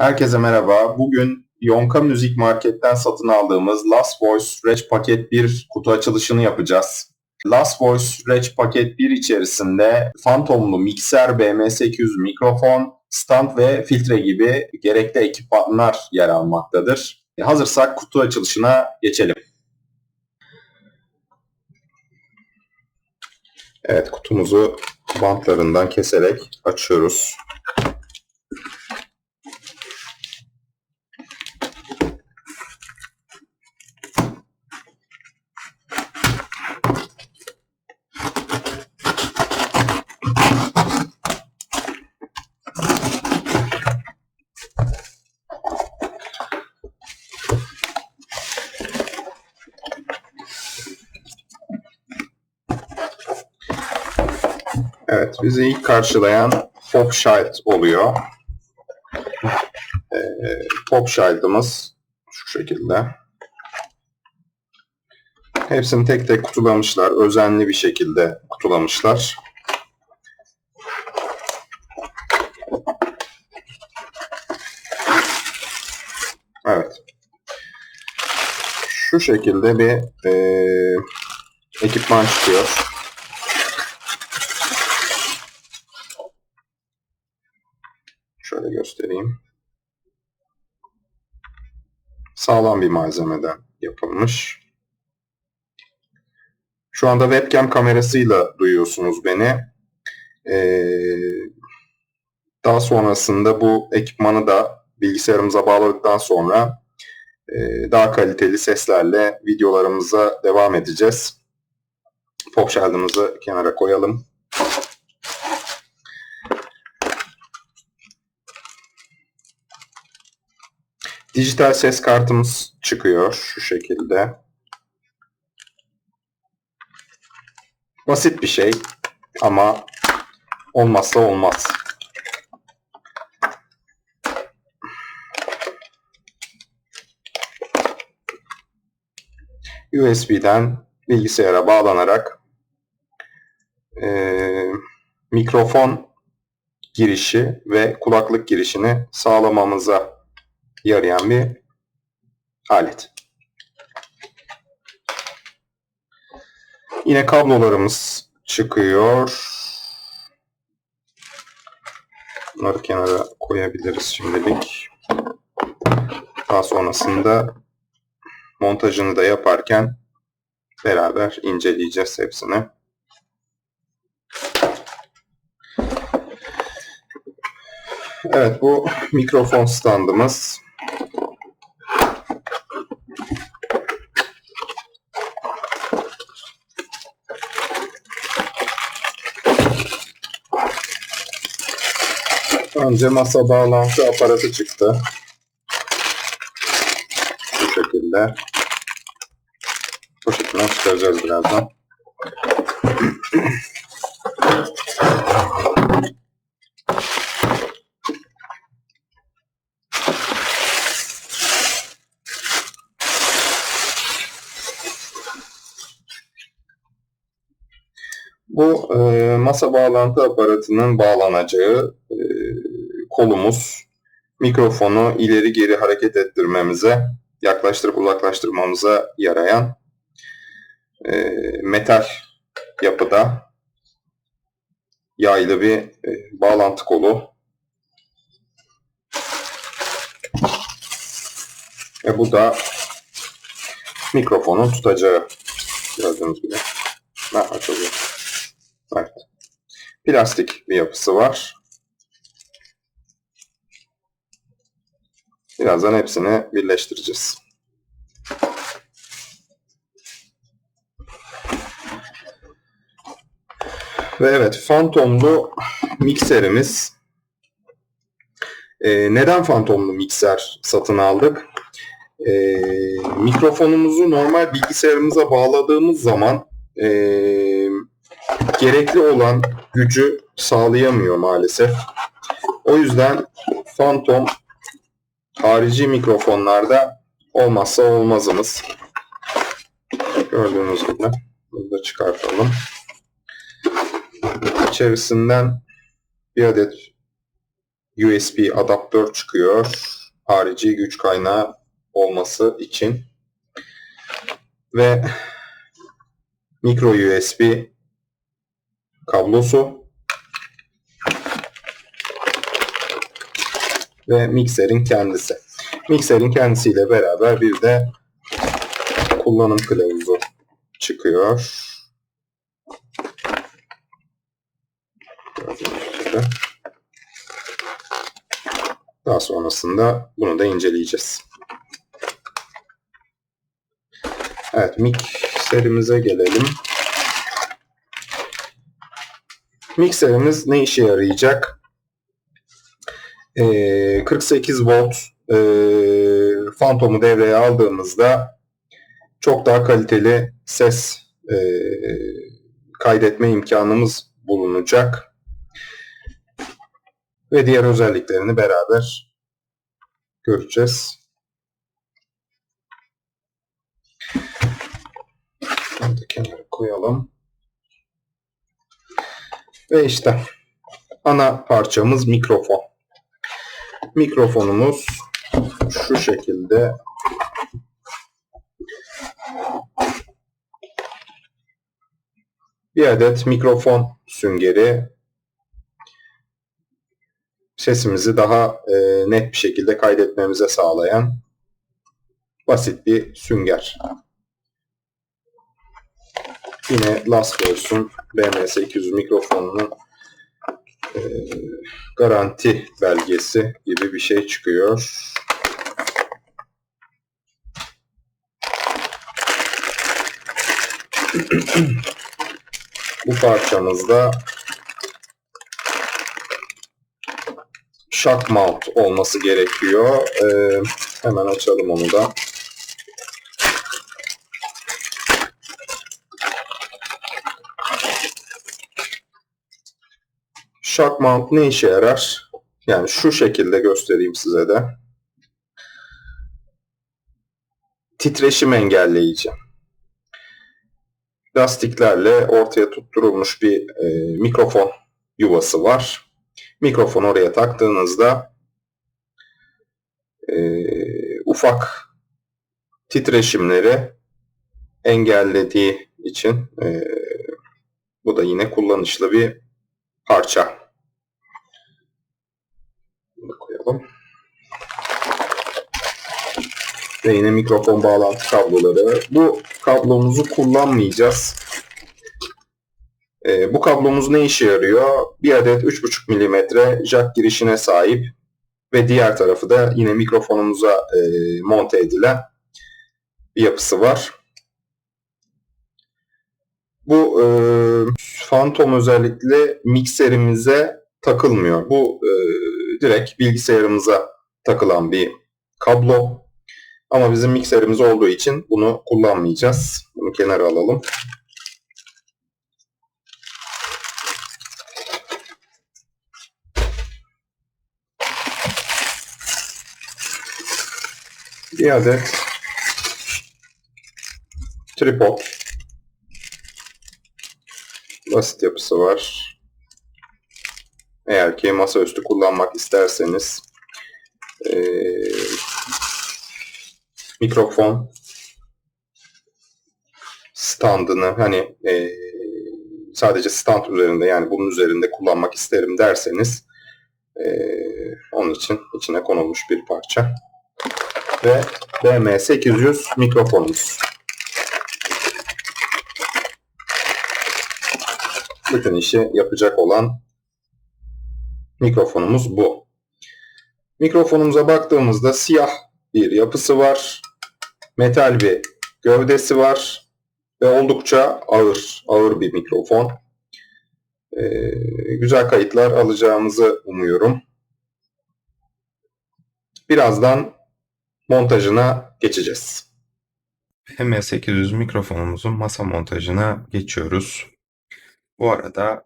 Herkese merhaba. Bugün Yonka Müzik Market'ten satın aldığımız Last Voice Reg Paket 1 kutu açılışını yapacağız. Last Voice Reg Paket 1 içerisinde fantomlu mikser, BM800 mikrofon, stand ve filtre gibi gerekli ekipmanlar yer almaktadır. Hazırsak kutu açılışına geçelim. Evet kutumuzu bantlarından keserek açıyoruz. Bizi ilk karşılayan Pop Child oluyor. Ee, Pop Child'ımız şu şekilde. Hepsini tek tek kutulamışlar. Özenli bir şekilde kutulamışlar. Evet. Şu şekilde bir e, ekipman çıkıyor. Şöyle göstereyim. Sağlam bir malzemeden yapılmış. Şu anda webcam kamerasıyla duyuyorsunuz beni. Ee, daha sonrasında bu ekipmanı da bilgisayarımıza bağladıktan sonra e, daha kaliteli seslerle videolarımıza devam edeceğiz. Pop Shield'ımızı kenara koyalım. Dijital ses kartımız çıkıyor şu şekilde. Basit bir şey ama olmazsa olmaz. USB'den bilgisayara bağlanarak e, mikrofon girişi ve kulaklık girişini sağlamamıza yarayan bir alet. Yine kablolarımız çıkıyor. Bunları kenara koyabiliriz şimdilik. Daha sonrasında montajını da yaparken beraber inceleyeceğiz hepsini. Evet bu mikrofon standımız. Önce masa bağlantı aparatı çıktı. Bu şekilde. Poşetinden çıkaracağız birazdan. Bu e, masa bağlantı aparatının bağlanacağı kolumuz mikrofonu ileri geri hareket ettirmemize, yaklaştırıp uzaklaştırmamıza yarayan e, metal yapıda yaylı bir e, bağlantı kolu. Ve bu da mikrofonun tutacağı gördüğünüz gibi. Ha, açılıyor. Evet. Plastik bir yapısı var. Birazdan hepsini birleştireceğiz. Ve evet fantomlu mikserimiz. Ee, neden fantomlu mikser satın aldık? Ee, mikrofonumuzu normal bilgisayarımıza bağladığımız zaman ee, gerekli olan gücü sağlayamıyor maalesef. O yüzden Phantom harici mikrofonlarda olmazsa olmazımız. Gördüğünüz gibi. Bunu da çıkartalım. İçerisinden bir adet USB adaptör çıkıyor. Harici güç kaynağı olması için. Ve micro USB kablosu ve mikserin kendisi. Mikserin kendisiyle beraber bir de kullanım kılavuzu çıkıyor. Daha sonrasında bunu da inceleyeceğiz. Evet, mikserimize gelelim. Mikserimiz ne işe yarayacak? Ee, 48 volt e, Phantom'u devreye aldığımızda çok daha kaliteli ses e, kaydetme imkanımız bulunacak. Ve diğer özelliklerini beraber göreceğiz. Bunu da kenara koyalım. Ve işte ana parçamız mikrofon. Mikrofonumuz şu şekilde bir adet mikrofon süngeri sesimizi daha e, net bir şekilde kaydetmemize sağlayan basit bir sünger. Yine Last Voice'un BM800 mikrofonunun e, garanti belgesi gibi bir şey çıkıyor. Bu parçamızda shock mount olması gerekiyor. Ee, hemen açalım onu da. Shock mount ne işe yarar? Yani şu şekilde göstereyim size de. Titreşim engelleyici. Lastiklerle ortaya tutturulmuş bir e, mikrofon yuvası var. Mikrofon oraya taktığınızda e, ufak titreşimleri engellediği için e, bu da yine kullanışlı bir parça. Bunu koyalım. Ve yine mikrofon bağlantı kabloları. Bu kablomuzu kullanmayacağız. E, bu kablomuz ne işe yarıyor? Bir adet 3.5 mm jack girişine sahip ve diğer tarafı da yine mikrofonumuza e, monte edilen bir yapısı var. Bu e, Phantom özellikle mikserimize takılmıyor. Bu e, direkt bilgisayarımıza takılan bir kablo. Ama bizim mikserimiz olduğu için bunu kullanmayacağız. Bunu kenara alalım. Bir adet tripod. Basit yapısı var. Eğer ki masaüstü kullanmak isterseniz e, mikrofon standını hani e, sadece stand üzerinde yani bunun üzerinde kullanmak isterim derseniz e, onun için içine konulmuş bir parça ve BM800 mikrofonumuz. Bütün işi yapacak olan mikrofonumuz bu. Mikrofonumuza baktığımızda siyah bir yapısı var. Metal bir gövdesi var. Ve oldukça ağır, ağır bir mikrofon. Ee, güzel kayıtlar alacağımızı umuyorum. Birazdan montajına geçeceğiz. M800 mikrofonumuzun masa montajına geçiyoruz. Bu arada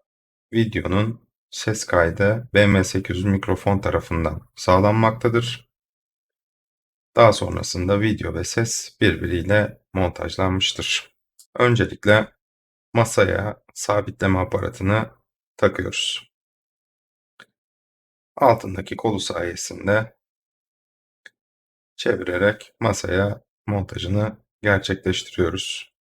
videonun ses kaydı BM800 mikrofon tarafından sağlanmaktadır. Daha sonrasında video ve ses birbiriyle montajlanmıştır. Öncelikle masaya sabitleme aparatını takıyoruz. altındaki kolu sayesinde çevirerek masaya montajını gerçekleştiriyoruz.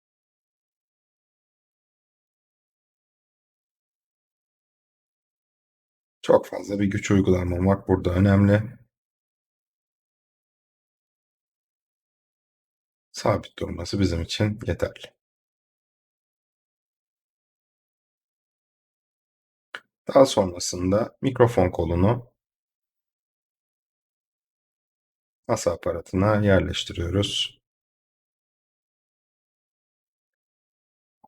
Çok fazla bir güç uygulamamak burada önemli. Sabit durması bizim için yeterli. Daha sonrasında mikrofon kolunu masa aparatına yerleştiriyoruz.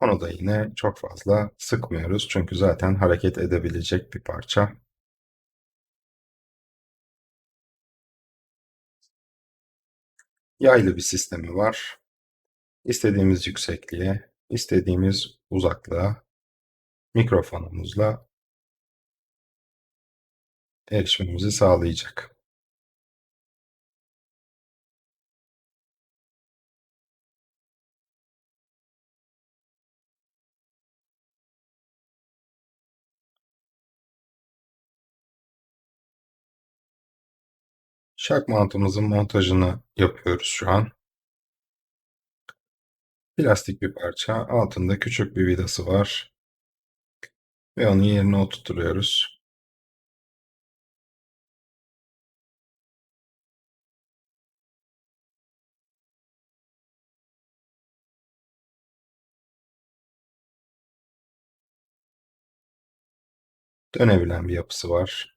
Onu da yine çok fazla sıkmıyoruz çünkü zaten hareket edebilecek bir parça. Yaylı bir sistemi var. İstediğimiz yüksekliğe, istediğimiz uzaklığa mikrofonumuzla erişmemizi sağlayacak. Şak mantımızın montajını yapıyoruz şu an. Plastik bir parça, altında küçük bir vidası var. Ve onu yerine oturtuyoruz. Dönebilen bir yapısı var.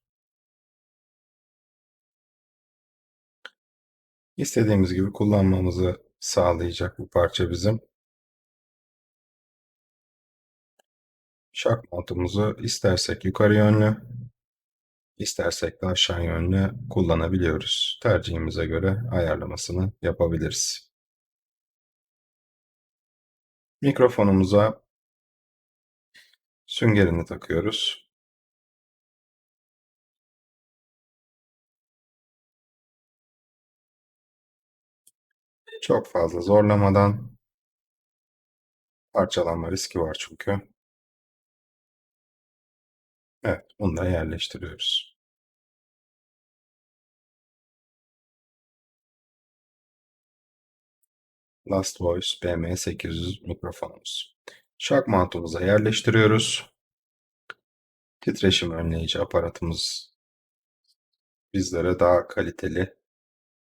İstediğimiz gibi kullanmamızı sağlayacak bu parça bizim. Şak montumuzu istersek yukarı yönlü, istersek de aşağı yönlü kullanabiliyoruz. Tercihimize göre ayarlamasını yapabiliriz. Mikrofonumuza süngerini takıyoruz. Çok fazla zorlamadan parçalanma riski var çünkü. Evet, bunu da yerleştiriyoruz. Last Voice BM800 mikrofonumuz. Şak mantumuza yerleştiriyoruz. Titreşim önleyici aparatımız bizlere daha kaliteli,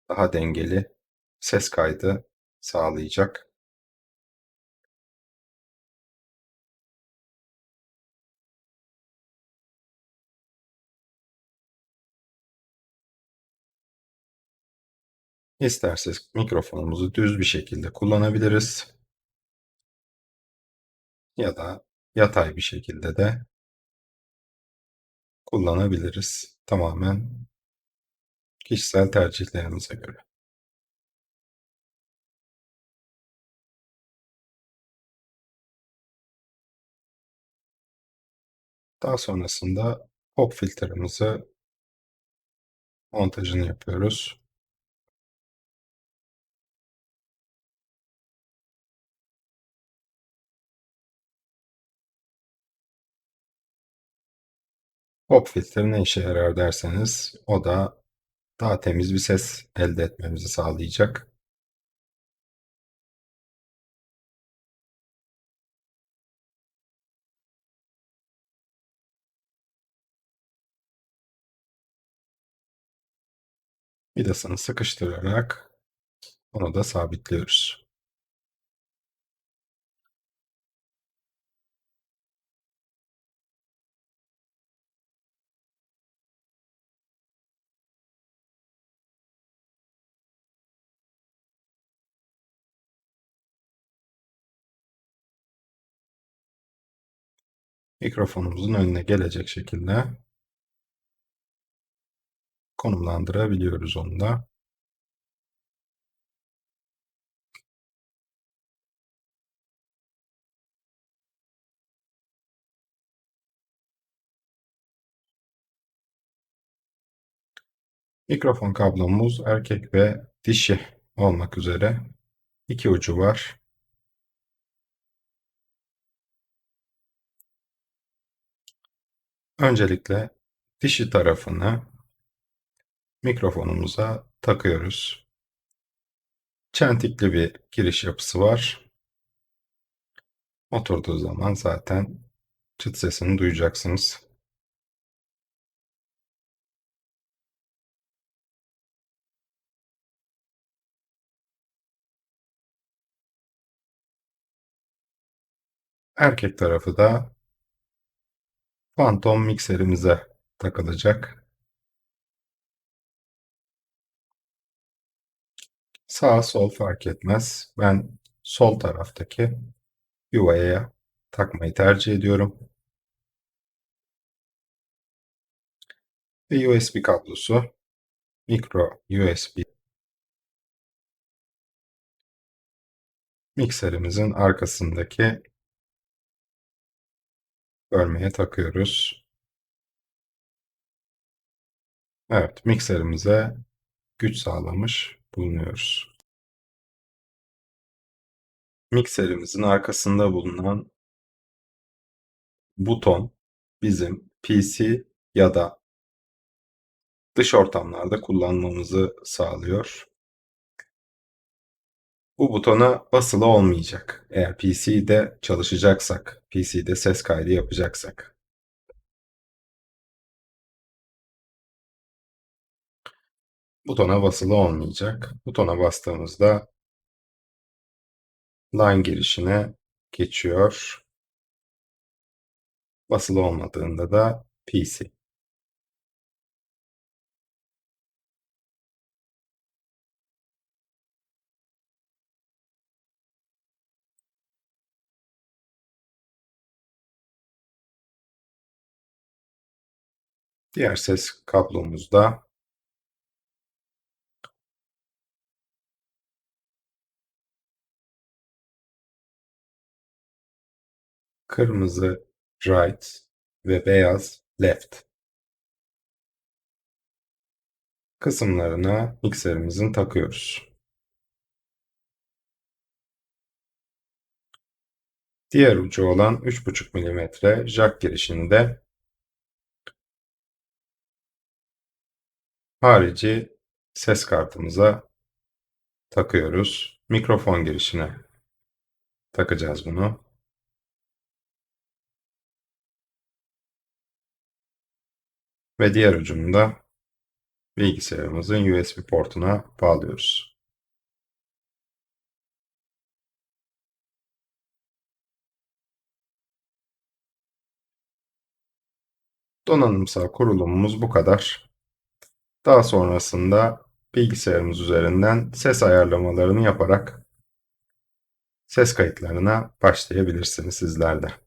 daha dengeli ses kaydı sağlayacak. İsterseniz mikrofonumuzu düz bir şekilde kullanabiliriz. Ya da yatay bir şekilde de kullanabiliriz. Tamamen kişisel tercihlerimize göre. Daha sonrasında pop filtremizi montajını yapıyoruz. Pop filtre ne işe yarar derseniz o da daha temiz bir ses elde etmemizi sağlayacak. Vidasını sıkıştırarak onu da sabitliyoruz. mikrofonumuzun önüne gelecek şekilde konumlandırabiliyoruz onu da. Mikrofon kablomuz erkek ve dişi olmak üzere iki ucu var. Öncelikle dişi tarafını mikrofonumuza takıyoruz. Çentikli bir giriş yapısı var. Oturduğu zaman zaten çıt sesini duyacaksınız. Erkek tarafı da Phantom mikserimize takılacak. Sağ sol fark etmez. Ben sol taraftaki yuvaya takmayı tercih ediyorum. Ve USB kablosu, micro USB mikserimizin arkasındaki bölmeye takıyoruz. Evet, mikserimize güç sağlamış bulunuyoruz. Mikserimizin arkasında bulunan buton bizim PC ya da dış ortamlarda kullanmamızı sağlıyor. Bu butona basılı olmayacak. Eğer PC'de çalışacaksak, PC'de ses kaydı yapacaksak. Butona basılı olmayacak. Butona bastığımızda line girişine geçiyor. Basılı olmadığında da PC. Diğer ses kablomuzda kırmızı right ve beyaz left kısımlarına mikserimizin takıyoruz. Diğer ucu olan 3,5 mm jack girişini de harici ses kartımıza takıyoruz. Mikrofon girişine takacağız bunu. Ve diğer ucunu bilgisayarımızın USB portuna bağlıyoruz. Donanımsal kurulumumuz bu kadar. Daha sonrasında bilgisayarımız üzerinden ses ayarlamalarını yaparak ses kayıtlarına başlayabilirsiniz sizler de.